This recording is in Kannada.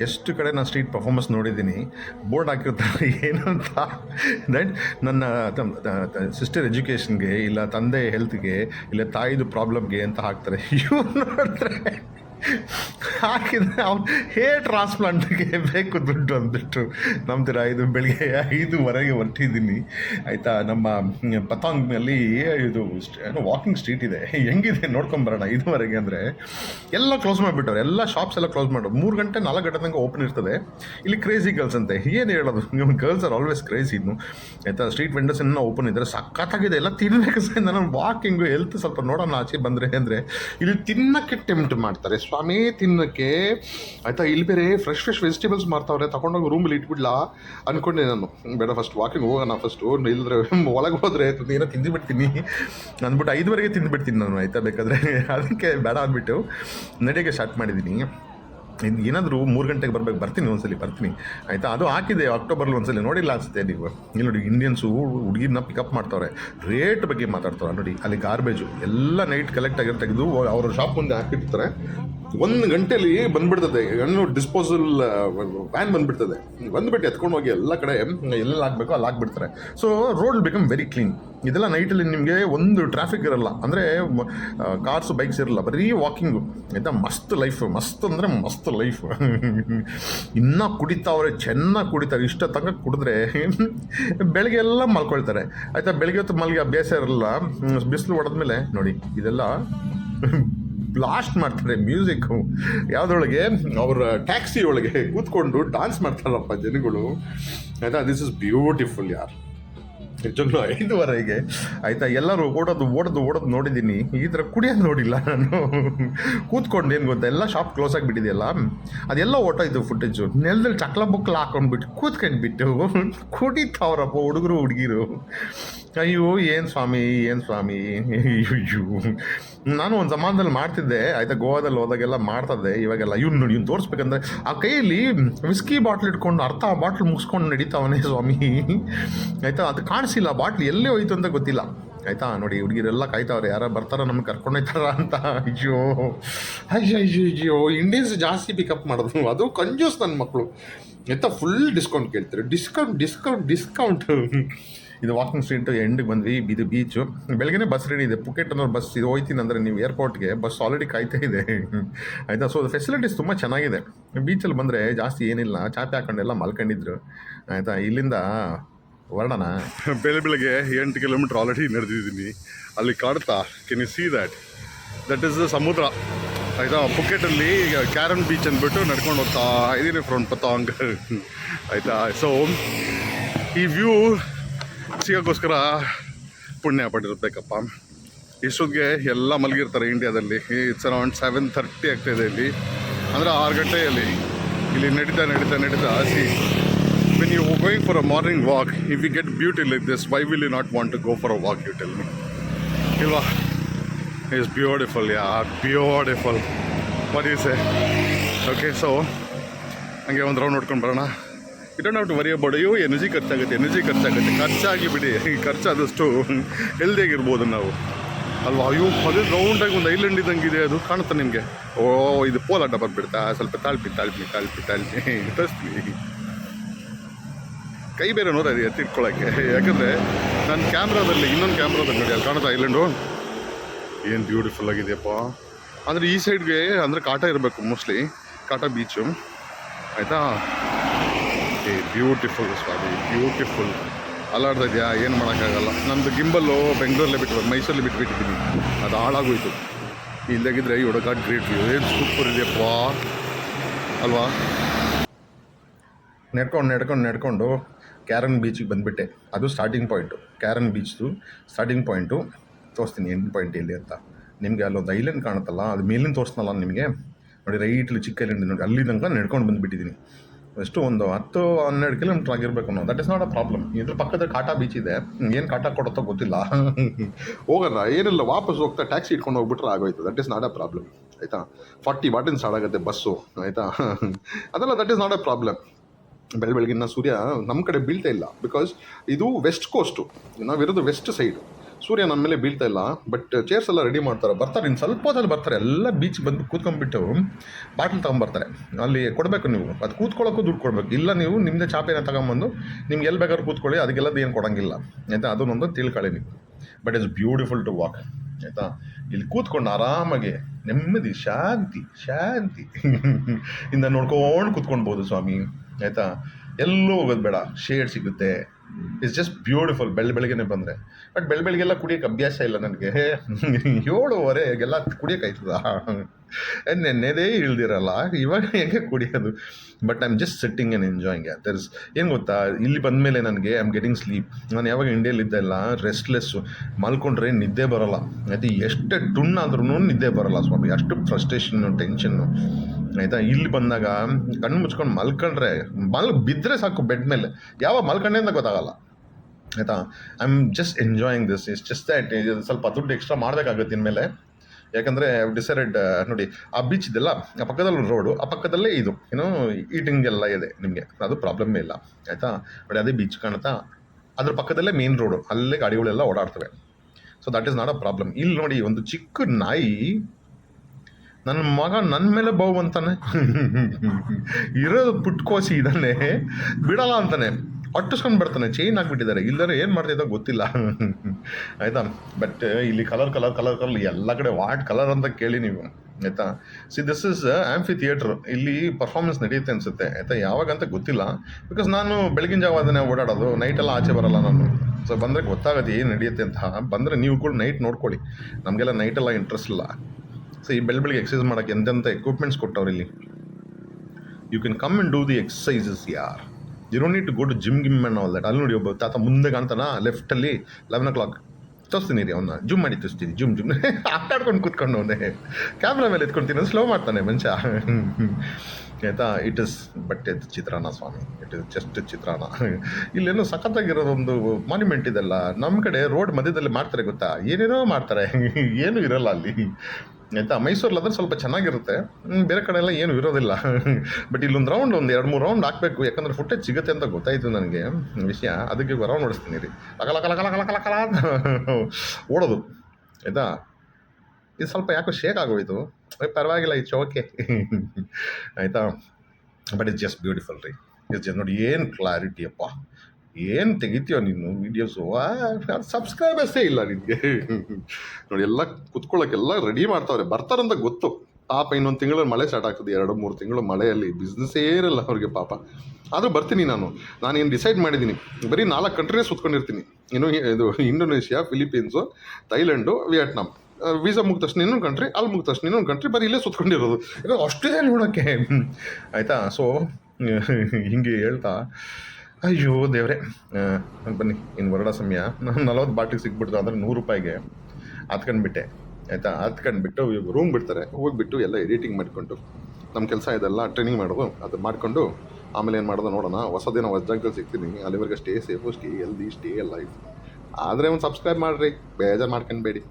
ಎಷ್ಟು ಕಡೆ ನಾನು ಸ್ಟ್ರೀಟ್ ಪರ್ಫಾರ್ಮೆನ್ಸ್ ನೋಡಿದ್ದೀನಿ, ಬೋರ್ಡ್ ಹಾಕಿರ್ತಾರೆ ಅಂತ. ದಟ್ ನನ್ನ ಸಿಸ್ಟರ್ ಎಜುಕೇಷನ್ಗೆ ಇಲ್ಲ ತಂದೆ ಹೆಲ್ತ್ಗೆ ಇಲ್ಲ ತಾಯಿದು ಪ್ರಾಬ್ಲಮ್ಗೆ ಅಂತ ಹಾಕ್ತಾರೆ. ಇವ್ರು ನೋಡಿದ್ರೆ ಹಾಕಿದ್ರೆ ಅವ್ನು ಹೇ ಟ್ರಾನ್ಸ್ಪ್ಲಾಂಟ್ಗೆ ಬೇಕು ದುಡ್ಡು ಅಂದ್ಬಿಟ್ಟು. ನಂಬ್ತೀರಾ ಇದು ಬೆಳಿಗ್ಗೆ ಐದುವರೆಗೆ ಹೊರಟಿದ್ದೀನಿ. ಆಯಿತಾ, ನಮ್ಮ ಪತಾಂಗ್ನಲ್ಲಿ ಇದು ವಾಕಿಂಗ್ ಸ್ಟ್ರೀಟ್ ಇದೆ. ಹೆಂಗಿದೆ ನೋಡ್ಕೊಂಬರೋಣ ಐದುವರೆಗೆ ಅಂದರೆ. ಎಲ್ಲ ಕ್ಲೋಸ್ ಮಾಡಿಬಿಟ್ಟವ್ರೆ, ಎಲ್ಲ ಶಾಪ್ಸ್ ಎಲ್ಲ ಕ್ಲೋಸ್ ಮಾಡೋರು ಮೂರು ಗಂಟೆ, ನಾಲ್ಕು ಗಂಟೆ ತನಕ ಓಪನ್ ಇರ್ತದೆ. ಇಲ್ಲಿ ಕ್ರೇಜಿ ಗರ್ಲ್ಸ್ ಅಂತೆ. ಏನು ಹೇಳೋದು? ನಿಮ್ಮ ಗರ್ಲ್ಸ್ ಆರ್ ಆಲ್ವೇಸ್ ಕ್ರೇಜಿ ಇನ್ನು. ಆಯಿತಾ ಸ್ಟ್ರೀಟ್ ವೆಂಡರ್ಸ್ ಇನ್ನೂ ಓಪನ್ ಇದ್ದಾರೆ ಸಖತ್ತಾಗಿದೆ. ಎಲ್ಲ ತಿನ್ಬೇಕು ಸರ್. ನಾನು ವಾಕಿಂಗು ಹೆಲ್ತ್ ಸ್ವಲ್ಪ ನೋಡೋಣ, ಆಚೆ ಬಂದರೆ ಅಂದರೆ. ಇಲ್ಲಿ ತಿನ್ನಕ್ಕೆ ಟೆಂಪ್ಟ್ ಮಾಡ್ತಾರೆ. ಸ್ವಾಮಿ ತಿನ್ನಕ್ಕೆ. ಆಯಿತಾ, ಇಲ್ಲಿ ಬೇರೆ ಫ್ರೆಶ್ ಫ್ರೆಶ್ ವೆಜಿಟೇಬಲ್ಸ್ ಮಾಡ್ತಾವ್ರೆ ತಗೊಂಡೋಗಿ ರೂಮಲ್ಲಿ ಇಟ್ಬಿಡ್ಲಾ? ಅನ್ಕೊಂಡೆ ನಾನು. ಬೇಡ ಫಸ್ಟ್ ವಾಕಿಂಗ್ ಹೋಗೋಣ ಫಸ್ಟು ಇಲ್ಲದ್ರೆ ಒಳಗೆ ಹೋದರೆ ಏನೋ ತಿಂದುಬಿಡ್ತೀನಿ. ಅಂದ್ಬಿಟ್ಟು ಐದುವರೆಗೆ ತಿಂದುಬಿಡ್ತೀನಿ ನಾನು, ಆಯಿತಾ, ಬೇಕಾದರೆ. ಅದಕ್ಕೆ ಬೇಡ ಅಂದ್ಬಿಟ್ಟು ನಡೆಯೋಕ್ಕೆ ಸ್ಟಾರ್ಟ್ ಮಾಡಿದ್ದೀನಿ. ಇನ್ನು ಏನಾದರೂ ಮೂರು ಗಂಟೆಗೆ ಬರ್ಬೇಕು, ಬರ್ತೀನಿ ಒಂದ್ಸಲಿ, ಬರ್ತೀನಿ. ಆಯಿತಾ? ಅದು ಹಾಕಿದೆ ಅಕ್ಟೋಬರ್ಲಿ ಒಂದ್ಸಲಿ. ನೋಡಿಲ್ಲ ಅನ್ಸುತ್ತೆ ನೀವು. ಇಲ್ಲಿ ನೋಡಿ ಇಂಡಿಯನ್ಸು ಹುಡುಗಿನ ಪಿಕಪ್ ಮಾಡ್ತಾವ್ರೆ. ರೇಟ್ ಬಗ್ಗೆ ಮಾತಾಡ್ತಾರೆ. ನೋಡಿ, ಅಲ್ಲಿ ಗಾರ್ಬೇಜು ಎಲ್ಲ ನೈಟ್ ಕಲೆಕ್ಟ್ ಆಗಿರೋ ತೆಗೆದು ಅವ್ರ ಶಾಪ್ ಮುಂದೆ ಹಾಕಿರ್ತಾರೆ ಒಂದು ಗಂಟೆಲಿ ಬಂದ್ಬಿಡ್ತದೆ, ಹಣ್ಣು ಡಿಸ್ಪೋಸಲ್ ವ್ಯಾನ್ ಬಂದ್ಬಿಡ್ತದೆ. ಬಂದ್ಬಿಟ್ಟು ಎತ್ಕೊಂಡು ಹೋಗಿ ಎಲ್ಲ ಕಡೆ ಎಲ್ಲಿ ಹಾಕ್ಬೇಕು ಅಲ್ಲಿ ಹಾಕ್ಬಿಡ್ತಾರೆ. So road become very clean ಇದೆಲ್ಲ ನೈಟಲ್ಲಿ ನಿಮಗೆ ಒಂದು ಟ್ರಾಫಿಕ್ ಇರಲ್ಲ. ಅಂದರೆ ಕಾರ್ಸು ಬೈಕ್ಸ್ ಇರಲ್ಲ. ಬರೀ ವಾಕಿಂಗು ಆಯಿತಾ ಮಸ್ತ್ ಲೈಫ್ ಮಸ್ತ್ ಅಂದರೆ ಮಸ್ತ್ ಲೈಫ್ ಇನ್ನೂ ಕುಡಿತಾವ್ರೆ, ಚೆನ್ನಾಗಿ ಕುಡಿತಾರೆ. ಇಷ್ಟ ತನಕ ಕುಡಿದ್ರೆ ಬೆಳಗ್ಗೆ ಎಲ್ಲ ಮಲ್ಕೊಳ್ತಾರೆ. ಆಯಿತಾ, ಬೆಳಗ್ಗೆ ಹೊತ್ತು ಮಲ್ಗೆ ಅಭ್ಯಾಸ ಇರಲ್ಲ. ಬಿಸಿಲು ಹೊಡೆದ್ಮೇಲೆ ನೋಡಿ, ಇದೆಲ್ಲ ಬ್ಲಾಸ್ಟ್ ಮಾಡ್ತಾರೆ ಮ್ಯೂಸಿಕ್ಕು ಯಾವುದ್ರೊಳಗೆ? ಅವರ ಟ್ಯಾಕ್ಸಿ ಒಳಗೆ ಕೂತ್ಕೊಂಡು ಡಾನ್ಸ್ ಮಾಡ್ತಾರಪ್ಪ ಜನಗಳು. ಆಯಿತಾ? ದಿಸ್ ಇಸ್ ಬ್ಯೂಟಿಫುಲ್ ಯಾರ್? ನಿಜವಾಗ್ಲೂ ಐದುವರೆಗೆ. ಆಯಿತಾ? ಎಲ್ಲರೂ ಓಡೋದು ಓಡೋದು ಓಡೋದು ನೋಡಿದ್ದೀನಿ. ಈ ಥರ ಕುಡಿಯೋದು ನೋಡಿಲ್ಲ ನಾನು. ಕೂತ್ಕೊಂಡು ಏನು ಗೊತ್ತಾ? ಎಲ್ಲ ಶಾಪ್ ಕ್ಲೋಸ್ ಆಗಿಬಿಟ್ಟಿದೆಯಲ್ಲ ಅದೆಲ್ಲ ಓಟೋಯ್ತು ಫುಟೇಜು ನೆಲದಲ್ಲಿ ಚಕ್ಲ ಬುಕ್ಲ ಹಾಕೊಂಡ್ಬಿಟ್ಟು ಕೂತ್ಕೊಂಡ್ಬಿಟ್ಟು ಕುಡಿತಾವ್ರಪ್ಪ ಹುಡುಗರು, ಹುಡುಗಿರು. ಅಯ್ಯೋ, ಏನು ಸ್ವಾಮಿ ಏನು ಸ್ವಾಮಿ? ಅಯ್ಯೋ ನಾನು ಒಂದು ಸಮಾನದಲ್ಲಿ ಮಾಡ್ತಿದ್ದೆ. ಆಯ್ತಾ? ಗೋವಾದಲ್ಲಿ ಹೋದಾಗೆಲ್ಲ ಮಾಡ್ತಿದ್ದೆ. ಇವಾಗೆಲ್ಲ ಇವ್ನು ನೋಡಿ, ಇವ್ನು ತೋರಿಸ್ಬೇಕಂದ್ರೆ ಆ ಕೈಯಲ್ಲಿ ವಿಸ್ಕಿ ಬಾಟ್ಲ್ ಇಟ್ಕೊಂಡು ಅರ್ಧ ಬಾಟ್ಲ್ ಮುಗಿಸ್ಕೊಂಡು ನಡೀತಾವನೇ ಸ್ವಾಮಿ. ಆಯ್ತಾ? ಅದು ಕಾಣಿಸಿಲ್ಲ ಬಾಟ್ಲಿ ಎಲ್ಲೇ ಹೋಯ್ತು ಅಂತ ಗೊತ್ತಿಲ್ಲ. ಆಯ್ತಾ ನೋಡಿ ಹುಡುಗಿರೆಲ್ಲ ಕಾಯ್ತಾವ್ರೆ, ಯಾರ ಬರ್ತಾರ ನಮ್ಗೆ ಕರ್ಕೊಂಡೋಯ್ತಾರ ಅಂತ. ಅಯ್ಯೋ ಅಯ್ಯೋ ಅಯ್ಯೋ ಅಯ್ಯೋ ಇಂಡಿಯನ್ಸ್ ಜಾಸ್ತಿ ಪಿಕಪ್ ಮಾಡೋದು. ಅದು ಕಂಜೂಸ್ ನನ್ನ ಮಕ್ಕಳು ಆಯ್ತಾ ಫುಲ್ ಡಿಸ್ಕೌಂಟ್ ಕೇಳ್ತಾರೆ. ಡಿಸ್ಕೌಂಟ್ ಡಿಸ್ಕೌಂಟ್ ಡಿಸ್ಕೌಂಟ್ ಇದು ವಾಕಿಂಗ್ ಸ್ಟ್ರೀಟ್ ಎಂಡಿಗೆ ಬಂದ್ವಿ ಇದು ಬೀಚು ಬೆಳಗ್ಗೆ ಬಸ್ ರೆಡಿ ಇದೆ. ಪುಕೆಟ್ ಅನ್ನೋ ಬಸ್ ಇದು ಹೋಯ್ತೀನಿ ಅಂದರೆ ನೀವು ಏರ್ಪೋರ್ಟ್ಗೆ ಬಸ್ ಆಲ್ರೆಡಿ ಕಾಯ್ತಾ ಇದೆ. ಆಯಿತಾ? ಸೊ ಫೆಸಿಲಿಟೀಸ್ ತುಂಬ ಚೆನ್ನಾಗಿದೆ. ಬೀಚಲ್ಲಿ ಬಂದರೆ ಜಾಸ್ತಿ ಏನಿಲ್ಲ. ಚಾಪೆ ಹಾಕೊಂಡೆಲ್ಲ ಮಲ್ಕೊಂಡಿದ್ರು. ಆಯಿತಾ? ಇಲ್ಲಿಂದ ಹೊರಡೋಣ ಬೆಳೆ ಬೆಳಗ್ಗೆ ಎಂಟು ಕಿಲೋಮೀಟ್ರ್ ಆಲ್ರೆಡಿ ನಡೆದಿದ್ದೀನಿ. ಅಲ್ಲಿ ಕಾಡ್ತಾ can you see that that is the ಸಮುದ್ರ. ಆಯಿತಾ ಪುಕೆಟಲ್ಲಿ ಕ್ಯಾರನ್ ಬೀಚ್ ಅಂದ್ಬಿಟ್ಟು ನಡ್ಕೊಂಡು ಹೋಗ್ತಾ ಇದ್ದೀನಿ ಫ್ರಂಟ್ ಪತಾಂಗ್. ಆಯಿತಾ ಸೊ ಈ ವ್ಯೂ ಸಿಗೋಕ್ಕೋಸ್ಕರ ಪುಣ್ಯ ಪಟ್ಟಿರ್ಬೇಕಪ್ಪ ಇಷ್ಟೊತ್ತಿಗೆ ಎಲ್ಲ ಮಲಗಿರ್ತಾರೆ ಇಂಡಿಯಾದಲ್ಲಿ ಇಟ್ಸ್ ಅರೌಂಡ್ ಸೆವೆನ್ ಥರ್ಟಿ ಆಗ್ತಾಯಿದೆ ಇಲ್ಲಿ. ಅಂದರೆ ಆರು ಗಂಟೆಯಲ್ಲಿ. ಇಲ್ಲಿ ನಡೀತಾ ನಡೀತಾ ನಡೀತಾ see when you going for morning morning walk if you beauty like this, this why will not not to go go a walk, walk you tell me ಇಲ್ವಾ is yeah, yeah What do you say? Okay so ಹಂಗೆ ಒಂದು ರೌಂಡ್ ನೋಡ್ಕೊಂಡು ಬರೋಣ. It don't have to worry about ಅಯ್ಯೋ ಎನರ್ಜಿ ಖರ್ಚಾಗುತ್ತೆ ಎನರ್ಜಿ ಖರ್ಚಾಗುತ್ತೆ. ಖರ್ಚಾಗಿ ಬಿಡಿ ಖರ್ಚಾದಷ್ಟು ಹೆಲ್ದಿಯಾಗಿರ್ಬೋದು ನಾವು. ಅಲ್ವಾ? ಅಯ್ಯೋ ಅದೇ ರೌಂಡಾಗಿ ಒಂದು ಐಲ್ಯಾಂಡ್ ಇದ್ದಂಗಿದೆ ಅದು ಕಾಣುತ್ತೆ ನಿಮಗೆ? ಓ ಇದು ಪೋಲಾಟ ಬಂದ್ಬಿಡ್ತಾ ಸ್ವಲ್ಪ ತಾಳ್ಪಿ ತಾಳ್ಪಿ ತಾಳ್ಪಿ ತಾಳ್ಪಿ ತರಿಸ್ಲಿ ಕೈ ಬೇರೆ ನೋಡ ಅದು ಎತ್ತಿಟ್ಕೊಳ್ಳೋಕ್ಕೆ ಯಾಕಂದರೆ ನನ್ನ ಕ್ಯಾಮ್ರಾದಲ್ಲಿ, ಇನ್ನೊಂದು ಕ್ಯಾಮ್ರಾದಲ್ಲಿ ನೋಡಿ ಅಲ್ಲಿ ಕಾಣುತ್ತಾ ಐಲ್ಯಾಂಡು ಏನು ಬ್ಯೂಟಿಫುಲ್ ಆಗಿದೆಯಪ್ಪ. ಅಂದರೆ ಈ ಸೈಡ್ಗೆ ಅಂದರೆ ಕಾಟ ಇರಬೇಕು ಮೋಸ್ಟ್ಲಿ ಕಾಟ ಬೀಚು ಆಯಿತಾ? ಏ ಬ್ಯೂಟಿಫುಲ್ ಸ್ವಾಮಿ ಬ್ಯೂಟಿಫುಲ್ ಅಲ್ಲಾಡ್ತಾ ಇದೆಯಾ? ಏನು ಮಾಡೋಕ್ಕಾಗಲ್ಲ. ನಮ್ಮದು ಗಿಂಬಲ್ಲು ಬೆಂಗಳೂರಲ್ಲೇ ಬಿಟ್ಟು, ಮೈಸೂರಲ್ಲಿ ಬಿಟ್ಬಿಟ್ಟಿದ್ದೀನಿ. ಅದು ಹಾಳಾಗೋಯ್ತು. ಇಲ್ಲಾಗಿದ್ರೆ ಈ ಹುಡುಗಾಟ್ ಗ್ರೇಟ್ ವ್ಯೂ ಏನು ಸೂಪರ್ ಇದೆಯಪ್ಪ? ಅಲ್ವಾ? ನೆಡ್ಕೊಂಡು ನೆಡ್ಕೊಂಡು, ನಡ್ಕೊಂಡು. ಕ್ಯಾರನ್ ಬೀಚಿಗೆ ಬಂದುಬಿಟ್ಟೆ. ಅದು ಸ್ಟಾರ್ಟಿಂಗ್ ಪಾಯಿಂಟು ಕ್ಯಾರನ್ ಬೀಚ್ದು ಸ್ಟಾರ್ಟಿಂಗ್ ಪಾಯಿಂಟು ತೋರಿಸ್ತೀನಿ ಎಂಡ್ ಪಾಯಿಂಟ್ ಎಲ್ಲಿ ಅಂತ. ನಿಮಗೆ ಅಲ್ಲೊಂದು ಐಲ್ಯಾಂಡ್ ಕಾಣುತ್ತಲ್ಲ, ಅದು ಮೇಲಿಂದ ತೋರಿಸ್ನಲ್ಲ ನಿಮಗೆ? ನೋಡಿ ರೈಟ್ಲಿ ಚಿಕ್ಕ ಐಲ್ಯಾಂಡ್ ನೋಡಿ, ಅಲ್ಲಿ ತನಕ ನಡ್ಕೊಂಡು ಬಂದುಬಿಟ್ಟಿದ್ದೀನಿ. ಎಷ್ಟು ಒಂದು ಹತ್ತು, ಹನ್ನೆರಡು ಕಿಲೋಮೀಟ್ರ್ ಆಗಿರಬೇಕು ಅನ್ನೋ that is not a problem ಇದ್ರ ಪಕ್ಕದಲ್ಲಿ ಕಾಟಾ ಬೀಚ್ ಇದೆ. ಏನು ಕಾಟಾ ಕೊಡುತ್ತೋ ಗೊತ್ತಿಲ್ಲ. ಹೋಗೋಣ ಏನಿಲ್ಲ, ವಾಪಸ್ ಹೋಗ್ತಾ ಟ್ಯಾಕ್ಸಿ ಇಟ್ಕೊಂಡು ಹೋಗ್ಬಿಟ್ರೆ ಆಗೋಯ್ತು. That is not a problem ಆಯಿತಾ? ಫಾರ್ಟಿ ವಾಟಿನ್ ಸ್ಟಾರ್ಟ್ ಆಗುತ್ತೆ ಬಸ್ಸು ಆಯಿತಾ? ಅದೆಲ್ಲ that is not a problem ಬೆಳ, ಬೆಳಗಿನ ಸೂರ್ಯ ನಮ್ಮ ಕಡೆ ಬೀಳ್ತಾ ಇಲ್ಲ. ಬಿಕಾಸ್ ಇದು ವೆಸ್ಟ್ ಕೋಸ್ಟು ನಾವಿರೋದು ವೆಸ್ಟ್ ಸೈಡು ಸೂರ್ಯ ನಮ್ಮ ಮೇಲೆ ಬೀಳ್ತಾ ಇಲ್ಲ. ಬಟ್ ಚೇರ್ಸ್ ಎಲ್ಲ ರೆಡಿ ಮಾಡ್ತಾರೆ. ಬರ್ತಾರೆ. ಇನ್ನು ಸ್ವಲ್ಪ ಹೊತ್ತಲ್ಲಿ ಬರ್ತಾರೆ. ಎಲ್ಲ ಬೀಚ್ ಬಂದು ಕೂತ್ಕೊಂಡ್ಬಿಟ್ಟು ಬಾಟ್ಲು ತೊಗೊಂಬರ್ತಾರೆ ಅಲ್ಲಿ ಕೊಡಬೇಕು ನೀವು. ಅದು ಕೂತ್ಕೊಳ್ಳೋಕ್ಕೂ ದುಡ್ಡು ಕೊಡಬೇಕು. ಇಲ್ಲ ನೀವು ನಿಮ್ಮದೇ ಚಾಪೆನ ತಗೊಂಬಂದು ನಿಮ್ಗೆ ಎಲ್ಲಿ ಬೇಕಾದ್ರೂ ಕೂತ್ಕೊಳ್ಳಿ. ಅದಕ್ಕೆಲ್ಲ ಏನು ಕೊಡೋಂಗಿಲ್ಲ. ಆಯಿತಾ? ಅದನ್ನೊಂದು ತಿಳ್ಕೊಳ್ಳಿ ನೀವು. But it's beautiful to walk ಆಯಿತಾ? ಇಲ್ಲಿ ಕೂತ್ಕೊಂಡು ಆರಾಮಾಗಿ ನೆಮ್ಮದಿ, ಶಾಂತಿ ಶಾಂತಿ. ಇಂದ ನೋಡ್ಕೊಂಡು ಕೂತ್ಕೊಳ್ಬೋದು ಸ್ವಾಮಿ. ಆಯಿತಾ? ಎಲ್ಲೂ ಹೋಗೋದು ಬೇಡ. ಶೇಡ್ ಸಿಗುತ್ತೆ. ಇಟ್ಸ್ ಜಸ್ಟ್ ಬ್ಯೂಟಿಫುಲ್ ಬೆಳ ಬೆಳಗ್ಗೆನೆ ಬಂದರೆ. ಬಟ್ ಬೆಳ ಬೆಳಗ್ಗೆಲ್ಲ ಕುಡಿಯೋಕೆ ಅಭ್ಯಾಸ ಇಲ್ಲ ನನಗೆ. ಏಳುವರೆಗೆಲ್ಲ ಕುಡಿಯೋಕ್ಕಾಯ್ತದ ನೆನ್ನೆದೇ ಇಳ್ದಿರಲ್ಲ ಇವಾಗ ಹೆಂಗೆ ಕುಡಿಯೋದು? But I am just sitting and enjoying there is ಏನು ಗೊತ್ತಾ? ಇಲ್ಲಿ ಬಂದ ಮೇಲೆ ನನಗೆ ಐ ಆಮ್ ಗೆಟಿಂಗ್ ಸ್ಲೀಪ್ ನಾನು ಯಾವಾಗ ಇಂಡಿಯಲ್ಲಿದ್ದೆಲ್ಲ ರೆಸ್ಟ್ಲೆಸ್ಸು ಮಲ್ಕೊಂಡ್ರೆ ನಿದ್ದೆ ಬರೋಲ್ಲ. ಅದು ಎಷ್ಟೇ ಟುಣ್ಣಾದ್ರೂ ನಿದ್ದೆ ಬರೋಲ್ಲ ಸ್ವಾಮಿ. ಅಷ್ಟು ಫ್ರಸ್ಟ್ರೇಷನ್ನು ಟೆನ್ಷನ್ನು ಆಯಿತಾ ಇಲ್ಲಿ ಬಂದಾಗ ಕಣ್ಣು ಮುಚ್ಕೊಂಡು ಮಲ್ಕೊಂಡ್ರೆ ಮಲ್ ಬಿದ್ದರೆ ಸಾಕು ಬೆಡ್ ಮೇಲೆ. ಯಾವ ಮಲ್ಕೊಂಡೆ ಅಂತ ಗೊತ್ತಾಗಲ್ಲ. ಆಯಿತಾ? I am just enjoying this is just that ಸ್ವಲ್ಪ ದುಡ್ಡು ಎಕ್ಸ್ಟ್ರಾ ಮಾಡಬೇಕಾಗುತ್ತೆ ಇನ್ಮೇಲೆ. ಯಾಕಂದರೆ ಡಿಸೈಡೆಡ್ ನೋಡಿ, ಆ ಬೀಚ್ ಇದೆಲ್ಲ, ಆ ಪಕ್ಕದಲ್ಲಿ ರೋಡು ಆ ಪಕ್ಕದಲ್ಲೇ ಇದು ಏನು ಈಟಿಂಗ್ ಎಲ್ಲ ಇದೆ ನಿಮಗೆ. ಅದು ಪ್ರಾಬ್ಲಮ್ಮೇ ಇಲ್ಲ. ಆಯಿತಾ? ನೋಡಿ, ಅದೇ ಬೀಚ್ ಕಾಣುತ್ತಾ? ಅದ್ರ ಪಕ್ಕದಲ್ಲೇ ಮೇನ್ ರೋಡು ಅಲ್ಲೇ ಗಾಡಿಗಳೆಲ್ಲ ಓಡಾಡ್ತವೆ. So that is not a problem ಇಲ್ಲಿ ನೋಡಿ, ಒಂದು ಚಿಕ್ಕ ನಾಯಿ ನನ್ನ ಮಗ ನನ್ನ ಮೇಲೆ ಬಾವು ಅಂತಾನೆ? ಇರೋದು ಪುಟ್ಕೋಸಿ ಇದನ್ನೇ. ಬಿಡಲ್ಲ ಅಂತಾನೆ. ಅಟ್ಟಿಸ್ಕೊಂಡು ಬರ್ತಾನೆ. ಚೈನ್ ಹಾಕ್ಬಿಟ್ಟಿದ್ದಾರೆ ಇಲ್ಲದ್ರೆ ಏನು ಮಾಡ್ತಿದ್ದ ಗೊತ್ತಿಲ್ಲ. ಆಯಿತಾ? ಬಟ್ ಇಲ್ಲಿ ಕಲರ್ ಕಲರ್ ಕಲರ್ ಕಲರ್ ಎಲ್ಲ ಕಡೆ ವಾಟ್ ಕಲರ್ ಅಂತ ಕೇಳಿ ನೀವು. ಆಯಿತಾ? See this is amphitheatre ಇಲ್ಲಿ ಪರ್ಫಾರ್ಮೆನ್ಸ್ ನಡೆಯುತ್ತೆ ಅನಿಸುತ್ತೆ. ಆಯಿತಾ? ಯಾವಾಗ ಅಂತ ಗೊತ್ತಿಲ್ಲ. ಬಿಕಾಸ್ ನಾನು ಬೆಳಗಿನ ಜಾವ ಅದನ್ನೇ ಓಡಾಡೋದು. ನೈಟೆಲ್ಲ ಆಚೆ ಬರಲ್ಲ ನಾನು. ಸೊ ಬಂದರೆ ಗೊತ್ತಾಗುತ್ತೆ ಏನು ನಡೆಯುತ್ತೆ ಅಂತ. ಬಂದರೆ ನೀವು ಕೂಡ ನೈಟ್ ನೋಡ್ಕೊಳ್ಳಿ. ನಮಗೆಲ್ಲ ನೈಟೆಲ್ಲ ಇಂಟ್ರೆಸ್ಟ್ ಇಲ್ಲ. ಸೊ ಈ ಬೆಳ ಬೆಳಿಗ್ಗೆ ಎಕ್ಸಸೈಸ್ ಮಾಡೋಕ್ಕೆ ಎಂತೆಂಥ ಎಕ್ವಿಪ್ಮೆಂಟ್ಸ್ ಕೊಟ್ಟವ್ರು ಇಲ್ಲಿ? You can come and do the exercises ಯಾರ್ you don't need to go to gym ಗಿಮ್ ಅನ್ನೋ ಆಲ್ ದಟ್ ಅಲ್ಲಿ ನೋಡಿ ಒಬ್ಬ ತಾತ ಮುಂದೆ ಕಾಣ್ತಾನ ಲೆಫ್ಟಲ್ಲಿ ಲೆವೆನ್ ಓ ಕ್ಲಾಕ್ ತೋರಿಸ್ತೀನಿ ರೀ ಅವನ್ನ. ಜುಮ್ ಮಾಡಿ ತೋರಿಸ್ತೀನಿ. ಜುಮ್ ಜುಮ್ ಆಟಾಡ್ಕೊಂಡು ಕೂತ್ಕೊಂಡು ಅವನೇ ಕ್ಯಾಮ್ರಾ ಮೇಲೆ ಎತ್ಕೊಳ್ತೀನಿ. ಸ್ಲೋ ಮಾಡ್ತಾನೆ ಮನುಷ್ಯ. ಆಯಿತಾ? ಇಟ್ ಇಸ್ ಬಟ್ ಇದು ಚಿತ್ರಾನ್ನ ಸ್ವಾಮಿ. It is just chitranna. ಇಲ್ಲೇನೋ ಸಖತ್ತಾಗಿರೋದೊಂದು ಮಾನ್ಯುಮೆಂಟ್ ಇದೆಲ್ಲ. ನಮ್ಮ ಕಡೆ ರೋಡ್ ಮಧ್ಯದಲ್ಲಿ ಮಾಡ್ತಾರೆ ಗೊತ್ತಾ? ಏನೇನೋ ಮಾಡ್ತಾರೆ. ಏನೂ ಇರಲ್ಲ ಅಲ್ಲಿ. ಆಯಿತಾ ಮೈಸೂರಲ್ಲಿ ಸ್ವಲ್ಪ ಚೆನ್ನಾಗಿರುತ್ತೆ. ಬೇರೆ ಕಡೆ ಎಲ್ಲ ಏನು ಇರೋದಿಲ್ಲ. ಬಟ್ ಇಲ್ಲೊಂದು ರೌಂಡ್ ಒಂದು ಎರಡು ಮೂರು ರೌಂಡ್ ಹಾಕಬೇಕು. ಯಾಕಂದ್ರೆ ಫುಟೇಜ್ ಸಿಗುತ್ತೆ ಅಂತ ಗೊತ್ತಾಯಿತು ನನಗೆ. ವಿಷಯ. ಅದಕ್ಕೆ ರೌಂಡ್ ಓಡಿಸ್ತೀನಿ ರೀ ಕಲ ಕಲ ಕಲ ಕಲ ಕಲ ಓಡೋದು. ಆಯಿತಾ ಇದು ಸ್ವಲ್ಪ ಯಾಕೋ ಶೇಕ್ ಆಗೋಯ್ತು. ಪರವಾಗಿಲ್ಲ ಇಟ್ಸ್ ಓಕೆ ಆಯಿತಾ? ಬಟ್ ಇಟ್ಸ್ ಜಸ್ಟ್ ಬ್ಯೂಟಿಫುಲ್ ರೀ. ಇಟ್ಸ್ ಜಸ್ಟ್ ನೋಡಿ, ಏನು ಕ್ಲಾರಿಟಿ ಅಪ್ಪ. ಏನು ತೆಗಿತೀಯೋ ನೀನು ವೀಡಿಯೋಸು ಸಬ್ಸ್ಕ್ರೈಬರ್ಸೇ ಇಲ್ಲ ನಿನಗೆ ನೋಡಿ, ಎಲ್ಲ ಕುತ್ಕೊಳ್ಳೋಕ್ಕೆಲ್ಲ ರೆಡಿ ಮಾಡ್ತಾವ್ರೆ. ಬರ್ತಾರಂತ ಗೊತ್ತು. ಪಾಪ ಇನ್ನೊಂದು ತಿಂಗಳು ಮಳೆ ಸ್ಟಾರ್ಟ್ ಆಗ್ತದೆ. ಎರಡು, ಮೂರು ತಿಂಗಳು ಮಳೆಯಲ್ಲಿ ಬಿಸ್ನೆಸ್ಸೇ ಇರಲ್ಲ ಅವ್ರಿಗೆ ಪಾಪ. ಆದರೂ ಬರ್ತೀನಿ ನಾನು. ನಾನೇನು ಡಿಸೈಡ್ ಮಾಡಿದ್ದೀನಿ ಬರೀ ನಾಲ್ಕು ಕಂಟ್ರಿನೇ ಸುತ್ಕೊಂಡಿರ್ತೀನಿ. ಇನ್ನು ಇದು Indonesia Philippines Thailand Vietnam visa ಮುಗಿದ ತಕ್ಷಣ ಇನ್ನೊಂದು ಕಂಟ್ರಿ ಅಲ್ಲಿ ಮುಗಿದ ತಕ್ಷಣ ಇನ್ನೊಂದು ಕಂಟ್ರಿ ಬರೀ ಇಲ್ಲೇ ಸುತ್ಕೊಂಡಿರೋದು. ಇದು ಅಷ್ಟಿದೆ ನೋಡೋಕ್ಕೆ ಆಯಿತಾ? ಸೊ ಹಿಂಗೆ ಹೇಳ್ತಾ ಅಯ್ಯೋ ದೇವ್ರೆ. ಬನ್ನಿ ಇನ್ನು ಹೊರಡ ಸಮಯ. ನಾನು ನಲ್ವತ್ತು ಬಾಟ್ಲಿಗೆ ಸಿಕ್ಬಿಡ್ತು ಅಂದರೆ ನೂರು ರೂಪಾಯಿಗೆ. ಹತ್ಕೊಂಡ್ಬಿಟ್ಟೆ ಆಯಿತಾ? ಹತ್ಕೊಂಡ್ಬಿಟ್ಟು ರೂಮ್ ಬಿಡ್ತಾರೆ. ಹೋಗ್ಬಿಟ್ಟು ಎಲ್ಲ ಎಡಿಟಿಂಗ್ ಮಾಡಿಕೊಂಡು ನಮ್ಮ ಕೆಲಸ ಇದೆಲ್ಲ ಟ್ರೈನಿಂಗ್ ಮಾಡೋದು, ಅದು ಮಾಡಿಕೊಂಡು, ಆಮೇಲೆ ಏನು ಮಾಡೋದು ನೋಡೋಣ. ಹೊಸದಿನ ಹೊಸ ಜಾಗದಲ್ಲಿ ಸಿಗ್ತೀನಿ. ಅಲ್ಲಿವರೆಗೆ stay safe stay healthy stay life ಆದರೆ ಒಂದು ಸಬ್ಸ್ಕ್ರೈಬ್ ಮಾಡಿರಿ. ಬೇಜಾರು ಮಾಡ್ಕೊಂಡ್ಬೇಡಿ